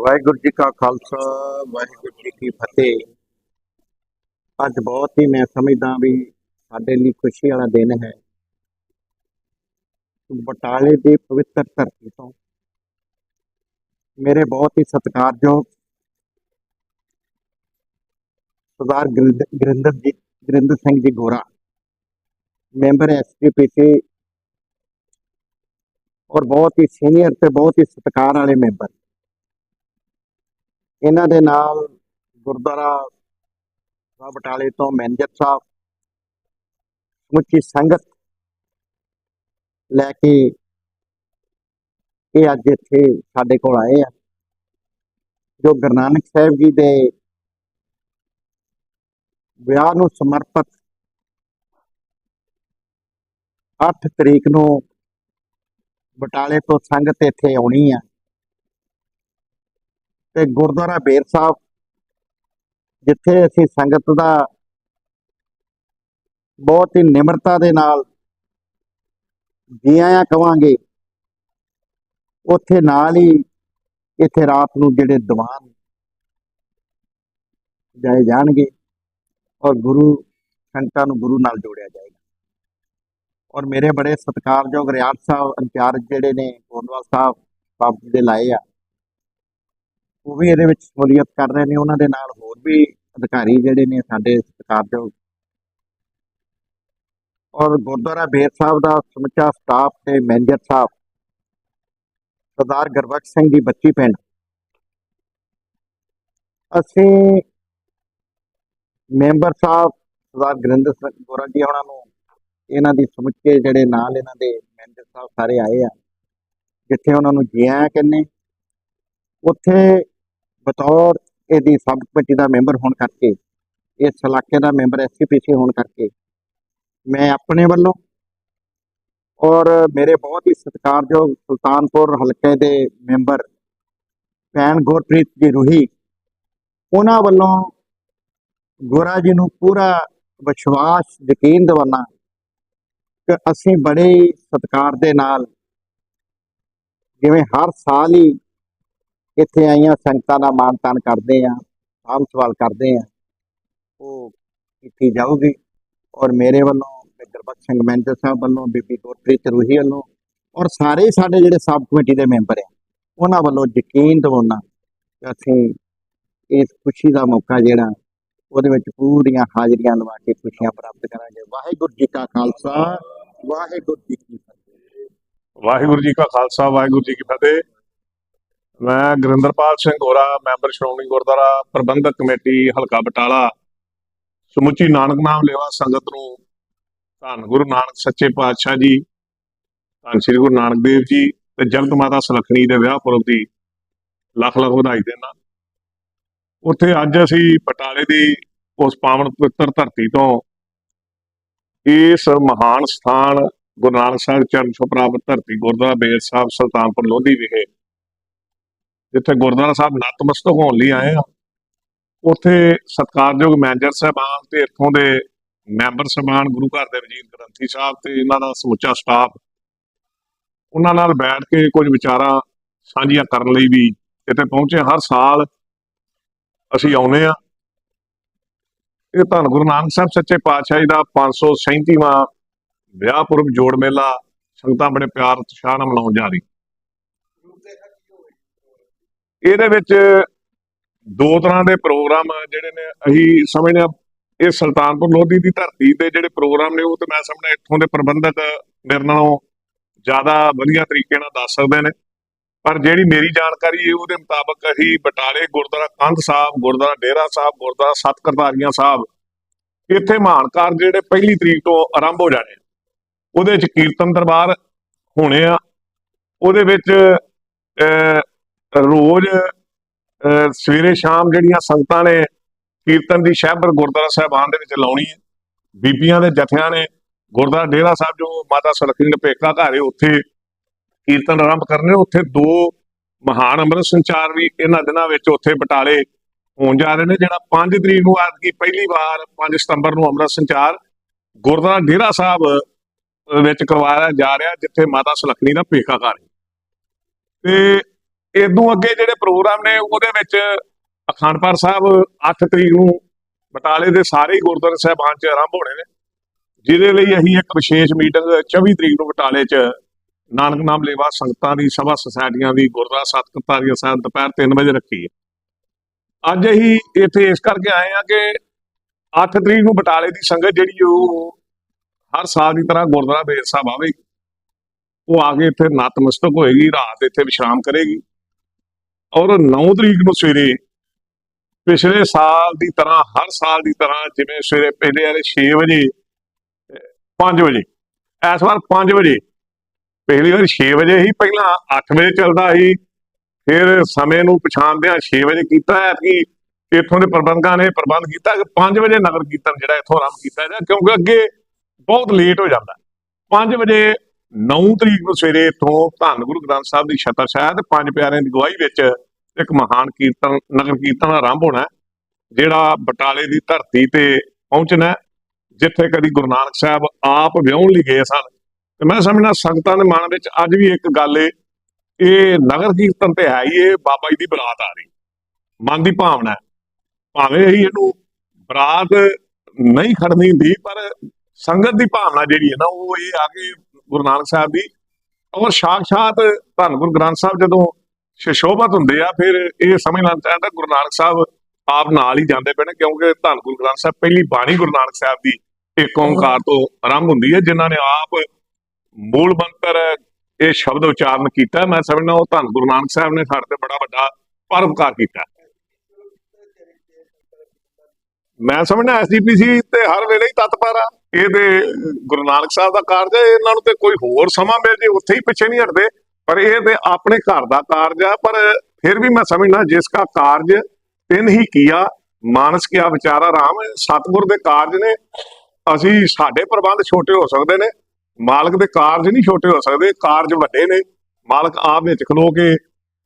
ਵਾਹਿਗੁਰੂ ਜੀ ਕਾ ਖਾਲਸਾ, ਵਾਹਿਗੁਰੂ ਜੀ ਕੀ ਫਤਿਹ। ਅੱਜ ਬਹੁਤ ਹੀ ਮੈਂ ਸਮਝਦਾ ਵੀ ਸਾਡੇ ਲਈ ਖੁਸ਼ੀ ਵਾਲਾ ਦਿਨ ਹੈ। ਬਟਾਲੇ ਦੀ ਪਵਿੱਤਰ ਧਰਤੀ ਤੋਂ ਮੇਰੇ ਬਹੁਤ ਹੀ ਸਤਿਕਾਰਯੋਗ ਸਰਦਾਰ ਗੁਰਿੰਦ- ਗੁਰਿੰਦਰ ਜੀ, ਗੁਰਿੰਦਰ ਸਿੰਘ ਜੀ ਗੋਰਾ, ਮੈਂਬਰ ਐਸਪੀਪੀਸੀ ਔਰ ਬਹੁਤ ਹੀ ਸੀਨੀਅਰ ਤੇ ਬਹੁਤ ਹੀ ਸਤਿਕਾਰ ਵਾਲੇ ਮੈਂਬਰ। ਇਹਨਾਂ ਦੇ ਨਾਲ ਗੁਰਦੁਆਰਾ ਸਾਹਿਬ ਬਟਾਲੇ ਤੋਂ ਮੈਨੇਜਰ ਸਾਹਿਬ, ਸਮੁੱਚੀ ਸੰਗਤ ਲੈ ਕੇ ਇਹ ਅੱਜ ਇੱਥੇ ਸਾਡੇ ਕੋਲ ਆਏ ਆ, ਜੋ ਗੁਰੂ ਨਾਨਕ ਸਾਹਿਬ ਜੀ ਦੇ ਵਿਆਹ ਨੂੰ ਸਮਰਪਿਤ 8 ਤਰੀਕ ਨੂੰ ਬਟਾਲੇ ਤੋਂ ਸੰਗਤ ਇੱਥੇ ਆਉਣੀ ਆ। ਤੇ ਗੁਰਦੁਆਰਾ ਬੇਰ ਸਾਹਿਬ, ਜਿੱਥੇ ਅਸੀਂ ਸੰਗਤ ਦਾ ਬਹੁਤ ਹੀ ਨਿਮਰਤਾ ਦੇ ਨਾਲ ਜੀ ਆਇਆਂ ਕਵਾਂਗੇ, ਉੱਥੇ ਨਾਲ ਹੀ ਇੱਥੇ ਰਾਤ ਨੂੰ ਜਿਹੜੇ ਦੀਵਾਨ ਜਾਏ ਜਾਣਗੇ ਔਰ ਗੁਰੂ ਸੰਗਤਾਂ ਨੂੰ ਗੁਰੂ ਨਾਲ ਜੋੜਿਆ ਜਾਏਗਾ। ਔਰ ਮੇਰੇ ਬੜੇ ਸਤਿਕਾਰਯੋਗ ਰਿਆੜ ਸਾਹਿਬ, ਇੰਚਾਰਜ ਜਿਹੜੇ ਨੇ ਗੋਂਦਵਾਲ ਸਾਹਿਬ, ਬਾਬੂ ਜੀ ਦੇ ਲਾਏ ਆ ਉਹ ਵੀ ਇਹਦੇ ਵਿੱਚ ਸ਼ਮੂਲੀਅਤ ਕਰ ਰਹੇ ਨੇ, ਉਹਨਾਂ ਦੇ ਨਾਲ ਹੋਰ ਵੀ ਅਧਿਕਾਰੀ ਜਿਹੜੇ ਨੇ ਸਾਡੇ ਸਤਿਕਾਰਯੋਗ ਔਰ ਗੁਰਦੁਆਰਾ ਬੇਰ ਸਾਹਿਬ ਦਾ ਸਮੁੱਚਾ ਸਟਾਫ ਤੇ ਮੈਨੇਜਰ ਸਾਹਿਬ, ਸਰਦਾਰ ਗੁਰਬਖਸ਼ ਸਿੰਘ ਜੀ ਬੱਚੀ ਪਿੰਡ। ਅਸੀਂ ਮੈਂਬਰ ਸਾਹਿਬ ਸਰਦਾਰ ਗੁਰਿੰਦਰ ਸਿੰਘ ਗੋਰਾ ਜੀ ਉਹਨਾਂ ਨੂੰ, ਇਹਨਾਂ ਦੀ ਸਮੁੱਚੇ ਜਿਹੜੇ ਨਾਲ ਇਹਨਾਂ ਦੇ ਮੈਨੇਜਰ ਸਾਹਿਬ ਸਾਰੇ ਆਏ ਆ, ਜਿੱਥੇ ਉਹਨਾਂ ਨੂੰ ਜੀ ਆਇਆਂ ਕਹਿੰਦੇ। ਉੱਥੇ ਬਤੌਰ ਇਹਦੀ ਸਬ ਕਮੇਟੀ ਦਾ ਮੈਂਬਰ ਹੋਣ ਕਰਕੇ, ਇਸ ਇਲਾਕੇ ਦਾ ਮੈਂਬਰ ਐਸਪੀਸੀ ਹੋਣ ਕਰਕੇ ਮੈਂ ਆਪਣੇ ਵੱਲੋਂ ਔਰ ਮੇਰੇ ਬਹੁਤ ਹੀ ਸਤਿਕਾਰਯੋਗ ਸੁਲਤਾਨਪੁਰ ਹਲਕੇ ਦੇ ਮੈਂਬਰ ਭੈਣ ਗੁਰਪ੍ਰੀਤ ਜੀ ਰੂਹੀ, ਉਹਨਾਂ ਵੱਲੋਂ ਗੋਰਾ ਜੀ ਨੂੰ ਪੂਰਾ ਵਿਸ਼ਵਾਸ, ਯਕੀਨ ਦਿਵਾਉਣਾ ਕਿ ਅਸੀਂ ਬੜੇ ਹੀ ਸਤਿਕਾਰ ਦੇ ਨਾਲ ਜਿਵੇਂ ਹਰ ਸਾਲ ਹੀ ਇੱਥੇ ਆਈਆਂ, ਸੰਗਤਾਂ ਦਾ ਮਾਣ ਤਾਨ ਕਰਦੇ ਆ ਸਾਂਭ ਸਵਾਲ ਕਰਦੇ ਆ। ਉਹ ਕੀਤੀ ਜਾਊਗੀ ਔਰ ਮੇਰੇ ਵੱਲੋਂ ਗੁਰਬਖਸ਼ ਸਿੰਘ ਮੈਨੇਜਰ ਸਾਹਿਬ ਵੱਲੋਂ, ਬੀਬੀ ਗੁਰਪ੍ਰੀਤ ਰੂਹੀ ਵੱਲੋਂ ਔਰ ਸਾਰੇ ਸਾਡੇ ਜਿਹੜੇ ਸਬ ਕਮੇਟੀ ਦੇ ਮੈਂਬਰ ਆ, ਉਹਨਾਂ ਵੱਲੋਂ ਯਕੀਨ ਦਿਵਾਉਣਾ ਕਿ ਅਸੀਂ ਇਸ ਖੁਸ਼ੀ ਦਾ ਮੌਕਾ ਜਿਹੜਾ, ਉਹਦੇ ਵਿੱਚ ਪੂਰੀਆਂ ਹਾਜ਼ਰੀਆਂ ਲਵਾ ਕੇ ਖੁਸ਼ੀਆਂ ਪ੍ਰਾਪਤ ਕਰਾਂਗੇ। ਵਾਹਿਗੁਰੂ ਜੀ ਕਾ ਖਾਲਸਾ, ਵਾਹਿਗੁਰੂ ਜੀ ਕੀ ਫਤਿਹ। ਵਾਹਿਗੁਰੂ ਜੀ ਕਾ ਖਾਲਸਾ, ਵਾਹਿਗੁਰੂ ਜੀ ਕੀ ਫਤਿਹ। ਮੈਂ ਗੁਰਿੰਦਰਪਾਲ ਸਿੰਘ ਗੋਰਾ, ਮੈਂਬਰ ਸ਼੍ਰੋਮਣੀ ਗੁਰਦੁਆਰਾ ਪ੍ਰਬੰਧਕ ਕਮੇਟੀ, ਹਲਕਾ ਬਟਾਲਾ। ਸਮੁੱਚੀ ਨਾਨਕ ਨਾਮ ਲੇਵਾ ਸੰਗਤ ਨੂੰ ਧੰਨ ਗੁਰੂ ਨਾਨਕ ਸੱਚੇ ਪਾਤਸ਼ਾਹ ਜੀ, ਧੰਨ ਸ੍ਰੀ ਗੁਰੂ ਨਾਨਕ ਦੇਵ ਜੀ ਤੇ ਜਗਤ ਮਾਤਾ ਸੁਲੱਖਣੀ ਦੇ ਵਿਆਹ ਪੁਰਬ ਦੀ ਲੱਖ ਲੱਖ ਵਧਾਈ ਦੇਣਾ। ਉੱਥੇ ਅੱਜ ਅਸੀਂ ਬਟਾਲੇ ਦੀ ਉਸ ਪਾਵਨ ਪਵਿੱਤਰ ਧਰਤੀ ਤੋਂ ਇਸ ਮਹਾਨ ਸਥਾਨ ਗੁਰੂ ਨਾਨਕ ਸਾਹਿਬ ਚਰਨ ਛੋਹ ਪ੍ਰਾਪਤ ਧਰਤੀ ਗੁਰਦੁਆਰਾ ਬੇਰ ਸਾਹਿਬ, ਸੁਲਤਾਨਪੁਰ ਲੋਧੀ ਵਿਖੇ ਜਿੱਥੇ ਗੁਰਦੁਆਰਾ ਸਾਹਿਬ ਨਤਮਸਤਕ ਹੋਣ ਲਈ ਆਏ ਆ ਉੱਥੇ ਸਤਿਕਾਰਯੋਗ ਮੈਨੇਜਰ ਸਾਹਿਬਾਨ ਤੇ ਇੱਥੋਂ ਦੇ ਮੈਂਬਰ ਸਾਹਿਬਾਨ ਗੁਰੂ ਘਰ ਦੇ ਵਜ਼ੀਰ ਗ੍ਰੰਥੀ ਸਾਹਿਬ ਤੇ ਇਹਨਾਂ ਦਾ ਸਮੁੱਚਾ ਸਟਾਫ, ਉਹਨਾਂ ਨਾਲ ਬੈਠ ਕੇ ਕੁਝ ਵਿਚਾਰਾਂ ਸਾਂਝੀਆਂ ਕਰਨ ਲਈ ਵੀ ਇੱਥੇ ਪਹੁੰਚੇ ਹਰ ਸਾਲ ਅਸੀਂ ਆਉਨੇ ਆ ਇਹ ਧੰਨ ਗੁਰੂ ਨਾਨਕ ਸਾਹਿਬ ਸੱਚੇ ਪਾਤਸ਼ਾਹ ਜੀ ਦਾ 537ਵਾਂ ਵਿਆਹ ਪੁਰਬ ਜੋੜ ਮੇਲਾ ਸੰਗਤਾਂ ਬੜੇ ਪਿਆਰ ਉਤਸ਼ਾਹ ਨਾਲ ਮਨਾਉਣ ਜਾ ਰਹੀ ਇਹਦੇ ਵਿੱਚ ਦੋ ਤਰ੍ਹਾਂ ਦੇ ਪ੍ਰੋਗਰਾਮ ਜਿਹੜੇ ਨੇ ਅਸੀਂ ਸਮਝਦੇ ਆ ਇਹ ਸੁਲਤਾਨਪੁਰ ਲੋਧੀ ਦੀ ਧਰਤੀ ਤੇ ਜਿਹੜੇ ਪ੍ਰੋਗਰਾਮ ਨੇ ਉਹ ਤੇ ਮੈਂ ਸਮਝਦਾ ਇੱਥੋਂ ਦੇ ਪ੍ਰਬੰਧਕ ਮੇਰੇ ਨਾਲੋਂ ਜ਼ਿਆਦਾ ਵਧੀਆ ਤਰੀਕੇ ਨਾਲ ਦੱਸ ਸਕਦੇ ਨੇ। ਪਰ ਜਿਹੜੀ ਮੇਰੀ ਜਾਣਕਾਰੀ ਹੈ, ਉਹਦੇ ਮੁਤਾਬਕ ਅਸੀਂ ਬਟਾਲੇ, ਗੁਰਦੁਆਰਾ ਕੰਧ ਸਾਹਿਬ, ਗੁਰਦੁਆਰਾ ਡੇਰਾ ਸਾਹਿਬ, ਗੁਰਦੁਆਰਾ ਸੱਤ ਕਰਤਾਰੀਆਂ ਸਾਹਿਬ, ਇੱਥੇ ਮਹਾਨ ਕਾਰਜ ਜਿਹੜੇ ਪਹਿਲੀ ਤਰੀਕ ਤੋਂ ਆਰੰਭ ਹੋ ਜਾਣੇ ਉਹਦੇ ਵਿੱਚ ਕੀਰਤਨ ਦਰਬਾਰ ਹੋਣੇ ਆ। ਉਹਦੇ ਵਿੱਚ ਰੋਜ਼ ਅਹ, ਸਵੇਰੇ ਸ਼ਾਮ ਜਿਹੜੀਆਂ ਸੰਗਤਾਂ ਨੇ ਕੀਰਤਨ ਦੀ ਸ਼ਹਿਬਰ ਗੁਰਦੁਆਰਾ ਸਾਹਿਬਾਨ ਦੇ ਵਿੱਚ ਲਾਉਣੀ ਹੈ। ਬੀਬੀਆਂ ਦੇ ਜਥਿਆਂ ਨੇ ਗੁਰਦੁਆਰਾ ਡੇਰਾ ਸਾਹਿਬ ਜੋ ਮਾਤਾ ਸੁਲੱਖਣੀ ਦੇ ਪੇਕਾ ਘਰ ਹੈ ਉੱਥੇ ਕੀਰਤਨ ਆਰੰਭ ਕਰਨੇ ਉੱਥੇ ਦੋ ਮਹਾਨ ਅੰਮ੍ਰਿਤ ਸੰਚਾਰ ਵੀ ਇਹਨਾਂ ਦਿਨਾਂ ਵਿੱਚ ਉੱਥੇ ਬਟਾਲੇ ਹੋਣ ਜਾ ਰਹੇ ਨੇ ਜਿਹੜਾ 5 ਤਰੀਕ ਨੂੰ ਆਦਕੀ ਪਹਿਲੀ ਵਾਰ 5 ਸਤੰਬਰ ਨੂੰ ਅੰਮ੍ਰਿਤ ਸੰਚਾਰ ਗੁਰਦੁਆਰਾ ਡੇਰਾ ਸਾਹਿਬ ਵਿੱਚ ਕਰਵਾਇਆ ਜਾ ਰਿਹਾ ਜਿੱਥੇ ਮਾਤਾ ਸੁਲੱਖਣੀ ਦਾ ਪੇਕਾ ਘਰ ਹੈ। ਤੇ ਇਦੋਂ ਅੱਗੇ ਜਿਹੜੇ ਪ੍ਰੋਗਰਾਮ ਨੇ, ਉਹਦੇ ਵਿੱਚ ਅਖੰਡ ਸਾਹਿਬ 8 ਤਰੀਕ ਨੂੰ ਬਟਾਲੇ ਦੇ ਸਾਰੇ ਹੀ ਗੁਰਦੁਆਰਾ ਸਾਹਿਬਾਨ 'ਚ ਆਰੰਭ ਹੋਣੇ ਨੇ, ਜਿਹਦੇ ਲਈ ਅਸੀਂ ਇੱਕ ਵਿਸ਼ੇਸ਼ ਮੀਟਿੰਗ 24 ਤਰੀਕ ਨੂੰ ਬਟਾਲੇ 'ਚ ਨਾਨਕ ਨਾਮ ਲੇਵਾ ਸੰਗਤਾਂ ਦੀ ਸਭਾ ਸੁਸਾਇਟੀਆਂ ਦੀ, ਗੁਰਦੁਆਰਾ ਸਤਿਗੁਰਤਾਰੀਆ ਸਾਹਿਬ ਦੁਪਹਿਰ 3 ਵਜੇ ਰੱਖੀ ਹੈ। ਅੱਜ ਅਸੀਂ ਇੱਥੇ ਇਸ ਕਰਕੇ ਆਏ ਆ ਕਿ 8 ਤਰੀਕ ਨੂੰ ਬਟਾਲੇ ਦੀ ਸੰਗਤ ਜਿਹੜੀ ਉਹ ਹਰ ਸਾਲ ਦੀ ਤਰ੍ਹਾਂ ਗੁਰਦੁਆਰਾ ਬੇਰ ਸਾਹਿਬ ਆਵੇਗੀ। ਉਹ ਆ ਕੇ ਇੱਥੇ ਨਤਮਸਤਕ ਹੋਏਗੀ, ਰਾਤ ਇੱਥੇ ਵਿਸ਼ਰਾਮ ਕਰੇਗੀ। ਔਰ 9 ਤਰੀਕ ਨੂੰ ਸਵੇਰੇ ਪਿਛਲੇ ਸਾਲ ਦੀ ਤਰ੍ਹਾਂ, ਹਰ ਸਾਲ ਦੀ ਤਰ੍ਹਾਂ ਜਿਵੇਂ ਸਵੇਰੇ ਪਹਿਲੇ ਵਾਲੇ 6 ਵਜੇ 5 ਵਜੇ ਇਸ ਵਾਰ 5 ਵਜੇ, ਪਹਿਲੀ ਵਾਰ 6 ਵਜੇ ਹੀ ਪਹਿਲਾਂ 8 ਵਜੇ ਚੱਲਦਾ ਸੀ, ਫਿਰ ਸਮੇਂ ਨੂੰ ਪਛਾਣਦਿਆਂ 6 ਵਜੇ ਕੀਤਾ ਹੈ ਕਿ ਇੱਥੋਂ ਦੇ ਪ੍ਰਬੰਧਕਾਂ ਨੇ ਪ੍ਰਬੰਧ ਕੀਤਾ ਕਿ 5 ਵਜੇ ਨਗਰ ਕੀਰਤਨ ਜਿਹੜਾ ਇੱਥੋਂ ਆਰੰਭ ਕੀਤਾ ਜਾਏ ਕਿਉਂਕਿ ਅੱਗੇ ਬਹੁਤ ਲੇਟ ਹੋ ਜਾਂਦਾ। 5 ਵਜੇ 9 ਤਰੀਕ ਨੂੰ ਸਵੇਰੇ ਇੱਥੋਂ ਧੰਨ ਗੁਰੂ ਗ੍ਰੰਥ ਸਾਹਿਬ ਦੀ ਛਤਰ ਛਾਇਆ ਤੇ ਪੰਜ ਪਿਆਰਿਆਂ ਦੀ ਗਵਾਹੀ ਵਿੱਚ ਇੱਕ ਮਹਾਨ ਕੀਰਤਨ, ਨਗਰ ਕੀਰਤਨ ਆਰੰਭ ਹੋਣਾ ਜਿਹੜਾ ਬਟਾਲੇ ਦੀ ਧਰਤੀ ਤੇ ਪਹੁੰਚਣਾ ਜਿੱਥੇ ਕਦੀ ਗੁਰੂ ਨਾਨਕ ਸਾਹਿਬ ਆਪ ਵਿਆਹਣ ਲਈ ਗਏ ਸਨ। ਤੇ ਮੈਂ ਸਮਝਣਾ ਸੰਗਤਾਂ ਦੇ ਮਨ ਵਿੱਚ ਅੱਜ ਵੀ ਇੱਕ ਗੱਲ ਏ, ਇਹ ਨਗਰ ਕੀਰਤਨ ਤੇ ਹੈ ਹੀ ਇਹ ਬਾਬਾ ਜੀ ਦੀ ਬਰਾਤ ਆ ਰਹੀ। ਮਨ ਦੀ ਭਾਵਨਾ ਹੈ। ਭਾਵੇਂ ਹੀ ਇਹਨੂੰ ਬਰਾਤ ਨਹੀਂ ਖੜਨੀ ਹੁੰਦੀ, ਪਰ ਸੰਗਤ ਦੀ ਭਾਵਨਾ ਜਿਹੜੀ ਹੈ ਨਾ, ਉਹ ਇਹ ਆ ਕਿ ਗੁਰੂ ਨਾਨਕ ਸਾਹਿਬ ਦੀ। ਔਰ ਸਾਖਸ਼ਾਤ ਧੰਨ ਗੁਰੂ ਗ੍ਰੰਥ ਸਾਹਿਬ ਜਦੋਂ ਸ਼ਸ਼ੋਭਤ ਹੁੰਦੇ ਆ, ਫਿਰ ਇਹ ਸਮਝਣਾ ਚਾਹੀਦਾ ਗੁਰੂ ਨਾਨਕ ਸਾਹਿਬ ਆਪ ਨਾਲ ਹੀ ਜਾਂਦੇ ਪਏ ਨੇ, ਕਿਉਂਕਿ ਧੰਨ ਗੁਰੂ ਗ੍ਰੰਥ ਸਾਹਿਬ ਪਹਿਲੀ ਬਾਣੀ ਗੁਰੂ ਨਾਨਕ ਸਾਹਿਬ ਦੀ ਇੱਕ ਓੰਕਾਰ ਤੋਂ ਆਰੰਭ ਹੁੰਦੀ ਹੈ, ਜਿਨ੍ਹਾਂ ਨੇ ਆਪ ਮੂਲ ਮੰਤਰ ਇਹ ਸ਼ਬਦ ਉਚਾਰਨ ਕੀਤਾ। ਮੈਂ ਸਮਝਣਾ ਉਹ ਧੰਨ ਗੁਰੂ ਨਾਨਕ ਸਾਹਿਬ ਨੇ ਸਾਡੇ ਤੇ ਬੜਾ ਵੱਡਾ ਪਰਉਪਕਾਰ ਕੀਤਾ। ਮੈਂ ਸਮਝਦਾ ਐਸਜੀਪੀਸੀ ਤੇ ਹਰ ਵੇਲੇ ਹੀ ਤਤਪਰ ਆ ਇਹ ਤੇ ਗੁਰੂ ਨਾਨਕ ਸਾਹਿਬ ਦਾ ਕਾਰਜ ਹੈ, ਇਹਨਾਂ ਨੂੰ ਤੇ ਕੋਈ ਹੋਰ ਸਮਾਂ ਮਿਲ ਜੇ, ਉੱਥੇ ਹੀ ਪਿੱਛੇ ਨਹੀਂ ਹਟਦੇ। ਪਰ ਇਹ ਤੇ ਆਪਣੇ ਘਰ ਦਾ ਕਾਰਜ ਆ, ਪਰ ਫਿਰ ਵੀ ਮੈਂ ਸਮਝਣਾ ਜਿਸ ਕਾ ਕਾਰਜ ਤਿੰਨ ਹੀ ਕੀਆ, ਮਾਨਸ ਕਿਆ ਵਿਚਾਰਾ ਰਾਮ, ਸਤਿਗੁਰ ਦੇ ਕਾਰਜ ਨੇ। ਅਸੀਂ ਸਾਡੇ ਪ੍ਰਬੰਧ ਛੋਟੇ ਹੋ ਸਕਦੇ ਨੇ, ਮਾਲਕ ਦੇ ਕਾਰਜ ਨਹੀਂ ਛੋਟੇ ਹੋ ਸਕਦੇ, ਕਾਰਜ ਵੱਡੇ ਨੇ। ਮਾਲਕ ਆਪ ਵਿੱਚ ਖਲੋ ਕੇ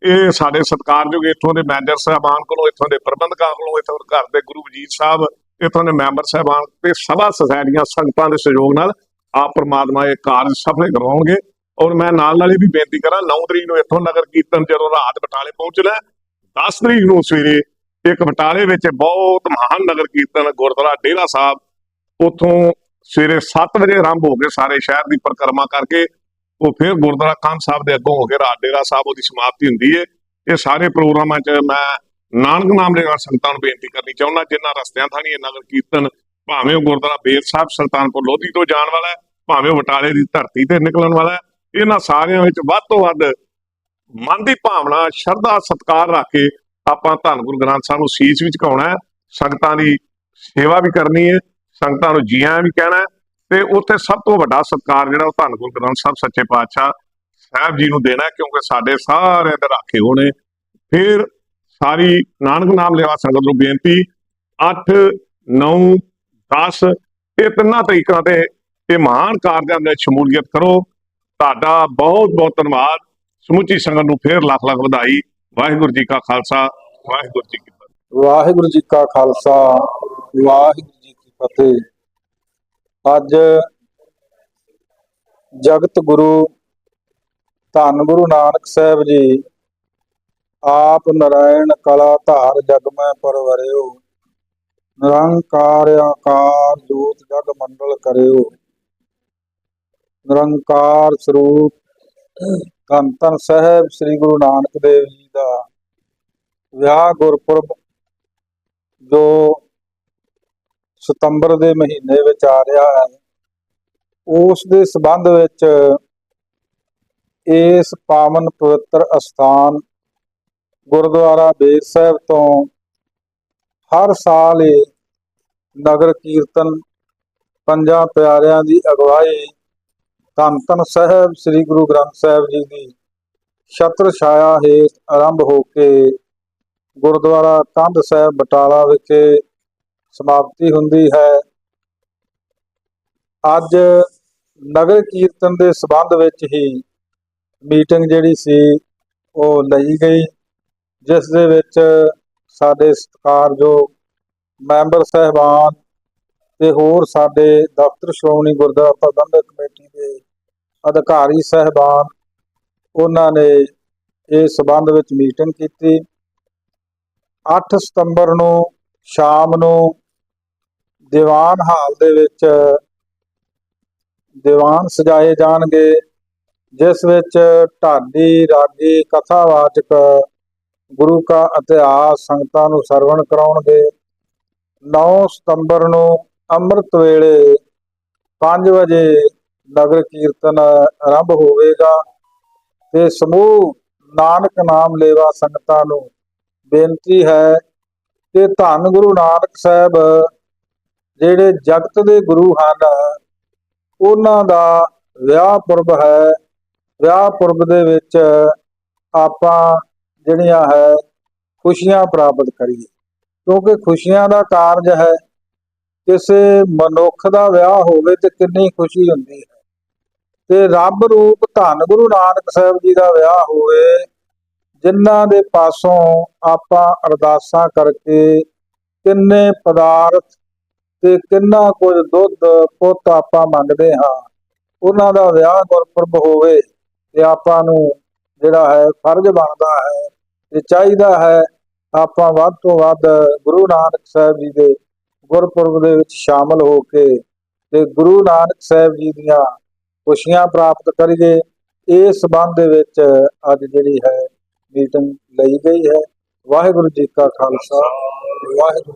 ਇਹ ਸਾਡੇ ਸਤਿਕਾਰਯੋਗ ਇੱਥੋਂ ਦੇ ਮੈਨੇਜਰ ਸਾਹਿਬਾਨ ਕੋਲੋਂ ਇੱਥੋਂ ਦੇ ਪ੍ਰਬੰਧਕਾਂ ਕੋਲੋਂ ਇੱਥੋਂ ਘਰ ਦੇ ਗੁਰੂ ਵਜੀਰ ਸਾਹਿਬ ਇੱਥੋਂ ਦੇ ਮੈਂਬਰ ਸਾਹਿਬਾਨ ਤੇ ਸਭਾ ਸੁਸਾਇਟੀਆਂ ਸੰਗਤਾਂ ਦੇ ਸਹਿਯੋਗ ਨਾਲ ਆਪ ਪ੍ਰਮਾਤਮਾ ਇਹ ਕਾਰਜ ਸਫਲ ਕਰਵਾਉਣਗੇ ਔਰ ਮੈਂ ਨਾਲ ਨਾਲ ਇਹ ਵੀ ਬੇਨਤੀ ਕਰਾਂ 9 ਤਰੀਕ ਨੂੰ ਇੱਥੋਂ ਨਗਰ ਕੀਰਤਨ ਜਦੋਂ ਰਾਤ ਬਟਾਲੇ ਪਹੁੰਚਣਾ ਹੈ, 10 ਤਰੀਕ ਨੂੰ ਸਵੇਰੇ ਇੱਕ ਬਟਾਲੇ ਵਿੱਚ ਬਹੁਤ ਮਹਾਨ ਨਗਰ ਕੀਰਤਨ ਗੁਰਦੁਆਰਾ ਡੇਰਾ ਸਾਹਿਬ ਉੱਥੋਂ ਸਵੇਰੇ 7 ਵਜੇ ਆਰੰਭ ਹੋ ਕੇ ਸਾਰੇ ਸ਼ਹਿਰ ਦੀ ਪਰਿਕਰਮਾ ਕਰਕੇ। ਉਹ ਫਿਰ ਗੁਰਦੁਆਰਾ ਕੰਨ ਸਾਹਿਬ ਦੇ ਅੱਗੋਂ ਹੋ ਕੇ ਰਾਜ ਡੇਰਾ ਸਾਹਿਬ ਉਹਦੀ ਸਮਾਪਤੀ ਹੁੰਦੀ ਹੈ ਇਹ ਸਾਰੇ ਪ੍ਰੋਗਰਾਮਾਂ 'ਚ ਮੈਂ ਨਾਨਕ ਨਾਮ ਦੇ ਨਾਲ ਸੰਗਤਾਂ ਨੂੰ ਬੇਨਤੀ ਕਰਨੀ ਚਾਹੁੰਦਾ, ਜਿਨ੍ਹਾਂ ਰਸਤਿਆਂ ਥਾਣੀ ਇਹ ਨਗਰ ਕੀਰਤਨ, ਭਾਵੇਂ ਉਹ ਗੁਰਦੁਆਰਾ ਬੇਰ ਸਾਹਿਬ ਸੁਲਤਾਨਪੁਰ ਲੋਧੀ ਤੋਂ ਜਾਣ ਵਾਲਾ ਹੈ, ਭਾਵੇਂ ਉਹ ਬਟਾਲੇ ਦੀ ਧਰਤੀ ਤੇ ਨਿਕਲਣ ਵਾਲਾ ਹੈ, ਇਹਨਾਂ ਸਾਰਿਆਂ ਵਿੱਚ ਵੱਧ ਤੋਂ ਵੱਧ ਮਨ ਦੀ ਭਾਵਨਾ, ਸ਼ਰਧਾ, ਸਤਕਾਰ ਰੱਖ ਕੇ ਆਪਾਂ ਧੰਨ ਗੁਰੂ ਗ੍ਰੰਥ ਸਾਹਿਬ ਨੂੰ ਸੀਸ ਵਿੱਚ ਝੁਕਾਉਣਾ ਹੈ। ਸੰਗਤਾਂ ਦੀ ਸੇਵਾ ਵੀ ਕਰਨੀ ਹੈ, ਸੰਗਤਾਂ ਨੂੰ ਜੀਆਂ ਵੀ ਕਹਿਣਾ ਹੈ। ਤੇ ਉੱਥੇ ਸਭ ਤੋਂ ਵੱਡਾ ਸਤਕਾਰ ਜਿਹੜਾ ਉਹ ਧੰਨ ਗੁਰੂ ਗ੍ਰੰਥ ਸਾਹਿਬ ਸੱਚੇ ਪਾਤਸ਼ਾਹ ਸਾਹਿਬ ਜੀ ਨੂੰ ਦੇਣਾ ਕਿਉਂਕਿ ਸਾਡੇ ਸਾਰਿਆਂ ਦੇ ਰਾਖੇ ਹੋਣੇ। ਫਿਰ ਸਾਰੀ ਨਾਨਕ ਨਾਮ ਲੈਵਾ ਸੰਗਤ ਨੂੰ ਬੇਨਤੀ 8 9 10 ਇਹ ਤਿੰਨਾਂ ਤਰੀਕਾਂ ਤੇ ਇਹ ਮਹਾਨ ਕਾਰਜਾਂ ਦੇ ਸ਼ਮੂਲੀਅਤ ਕਰੋ। ਤੁਹਾਡਾ ਬਹੁਤ ਬਹੁਤ ਧੰਨਵਾਦ। ਸਮੁੱਚੀ ਸੰਗਤ ਨੂੰ ਫਿਰ ਲੱਖ ਲੱਖ ਵਧਾਈ। ਵਾਹਿਗੁਰੂ ਜੀ ਕਾ ਖਾਲਸਾ, ਵਾਹਿਗੁਰੂ ਜੀ ਕੀ ਫਤਿਹ। ਵਾਹਿਗੁਰੂ ਜੀ ਕਾ ਖਾਲਸਾ, ਵਾਹਿਗੁਰੂ ਜੀ ਕੀ ਫਤਿਹ। ਅੱਜ ਜਗਤ ਗੁਰੂ, ਧੰਨ ਗੁਰੂ ਨਾਨਕ ਸਾਹਿਬ ਜੀ, ਆਪ ਨਰਾਇਣ ਕਲਾ ਧਾਰ ਜਗ ਮੈਂ ਪਰਵਰਿਓ ਨਿਰੰਕਾਰ ਆਕਾਰ ਜੋਤ ਜਗ ਮੰਡਲ ਕਰਿਓ। ਨਿਰੰਕਾਰ ਸਰੂਪ ਧੰਨ ਧੰਨ ਸਾਹਿਬ ਸ੍ਰੀ ਗੁਰੂ ਨਾਨਕ ਦੇਵ ਜੀ ਦਾ ਵਿਆਹ ਗੁਰਪੁਰਬ, ਜੋ ਸਤੰਬਰ ਦੇ ਮਹੀਨੇ ਵਿੱਚ ਆ ਰਿਹਾ ਹੈ। ਉਸ ਦੇ ਸੰਬੰਧ ਵਿੱਚ ਇਸ ਪਾਵਨ ਪਵਿੱਤਰ ਅਸਥਾਨ ਗੁਰਦੁਆਰਾ ਬੇਰ ਸਾਹਿਬ ਤੋਂ ਹਰ ਸਾਲ ਇਹ ਨਗਰ ਕੀਰਤਨ ਪੰਜਾਂ ਪਿਆਰਿਆਂ ਦੀ ਅਗਵਾਈ ਧੰਨ ਧੰਨ ਸਾਹਿਬ, ਸ੍ਰੀ ਗੁਰੂ ਗ੍ਰੰਥ ਸਾਹਿਬ ਜੀ ਦੀ ਛਤਰ ਛਾਇਆ ਹੇਠ ਆਰੰਭ ਹੋ ਕੇ ਗੁਰਦੁਆਰਾ ਕੰਧ ਸਾਹਿਬ ਬਟਾਲਾ ਵਿਖੇ ਸਮਾਪਤੀ ਹੁੰਦੀ ਹੈ। ਅੱਜ ਨਗਰ ਕੀਰਤਨ ਦੇ ਸਬੰਧ ਵਿੱਚ ਹੀ ਮੀਟਿੰਗ ਜਿਹੜੀ ਸੀ, ਉਹ ਲਈ ਗਈ, ਜਿਸ ਦੇ ਵਿੱਚ ਸਾਡੇ ਸਤਿਕਾਰਯੋਗ ਮੈਂਬਰ ਸਹਿਬਾਨ ਤੇ ਹੋਰ ਸਾਡੇ ਦਫ਼ਤਰ ਸ਼੍ਰੋਮਣੀ ਗੁਰਦੁਆਰਾ ਪ੍ਰਬੰਧਕ ਕਮੇਟੀ ਦੇ ਅਧਿਕਾਰੀ ਸਹਿਬਾਨ, ਉਹਨਾਂ ਨੇ ਇਸ ਸਬੰਧ ਵਿੱਚ ਮੀਟਿੰਗ ਕੀਤੀ। 8 ਸਤੰਬਰ ਨੂੰ ਸ਼ਾਮ ਨੂੰ ਦੀਵਾਨ ਹਾਲ ਦੇ ਵਿੱਚ ਦੀਵਾਨ ਸਜਾਏ ਜਾਣਗੇ, ਜਿਸ ਵਿੱਚ ਢਾਡੀ, ਰਾਗੀ, ਕਥਾਵਾਚਕ, ਗੁਰੂ ਕਾ ਇਤਿਹਾਸ, ਸੰਗਤਾਂ ਨੂੰ ਸਰਵਣ ਕਰਾਉਣਗੇ। 9 ਸਤੰਬਰ ਨੂੰ ਅੰਮ੍ਰਿਤ ਵੇਲੇ 5 ਵਜੇ ਨਗਰ ਕੀਰਤਨ ਆਰੰਭ ਹੋਵੇਗਾ ਤੇ ਸਮੂਹ ਨਾਨਕ ਨਾਮ ਲੇਵਾ ਸੰਗਤਾਂ ਨੂੰ ਬੇਨਤੀ ਹੈ ਕਿ ਧੰਨ ਗੁਰੂ ਨਾਨਕ ਸਾਹਿਬ ਜਿਹੜੇ ਜਗਤ ਦੇ ਗੁਰੂ ਹਨ, ਉਹਨਾਂ ਦਾ ਵਿਆਹ ਪੁਰਬ ਹੈ। ਵਿਆਹ ਪੁਰਬ ਦੇ ਵਿੱਚ ਆਪਾਂ ਜਿਹੜੀਆਂ ਹੈ, ਖੁਸ਼ੀਆਂ ਪ੍ਰਾਪਤ ਕਰੀਏ। ਕਿਉਂਕਿ ਖੁਸ਼ੀਆਂ ਦਾ ਕਾਰਜ ਹੈ। ਕਿਸੇ ਮਨੁੱਖ ਦਾ ਵਿਆਹ ਹੋਵੇ ਤੇ ਕਿੰਨੀ ਖੁਸ਼ੀ ਹੁੰਦੀ ਹੈ। ਤੇ ਰੱਬ ਰੂਪ ਧੰਨ ਗੁਰੂ ਨਾਨਕ ਸਾਹਿਬ ਜੀ ਦਾ ਵਿਆਹ ਹੋਵੇ, ਜਿਨ੍ਹਾਂ ਦੇ ਪਾਸੋਂ ਆਪਾਂ ਅਰਦਾਸਾਂ ਕਰਕੇ ਕਿੰਨੇ ਪਦਾਰਥ ਤੇ ਕਿੰਨਾ ਕੁਝ ਦੁੱਧ ਪੁੱਤ ਆਪਾਂ ਮੰਗਦੇ ਹਾਂ। ਉਹਨਾਂ ਦਾ ਵਿਆਹ ਗੁਰਪੁਰਬ ਹੋਵੇ ਤੇ ਆਪਾਂ ਨੂੰ ਜਿਹੜਾ ਹੈ ਫਰਜ਼ ਬਣਦਾ ਹੈ ਤੇ ਚਾਹੀਦਾ ਹੈ ਆਪਾਂ ਵੱਧ ਤੋਂ ਵੱਧ ਗੁਰੂ ਨਾਨਕ ਸਾਹਿਬ ਜੀ ਦੇ ਗੁਰਪੁਰਬ ਦੇ ਵਿੱਚ ਸ਼ਾਮਲ ਹੋ ਕੇ ਤੇ ਗੁਰੂ ਨਾਨਕ ਸਾਹਿਬ ਜੀ ਦੀਆਂ ਖੁਸ਼ੀਆਂ ਪ੍ਰਾਪਤ ਕਰੀਏ। ਇਸ ਸੰਬੰਧ ਦੇ ਵਿੱਚ ਅੱਜ ਜਿਹੜੀ ਹੈ ਮੀਟਿੰਗ ਲਈ ਗਈ ਹੈ। ਵਾਹਿਗੁਰੂ ਜੀ ਕਾ ਖਾਲਸਾ, ਵਾਹਿਗੁਰੂ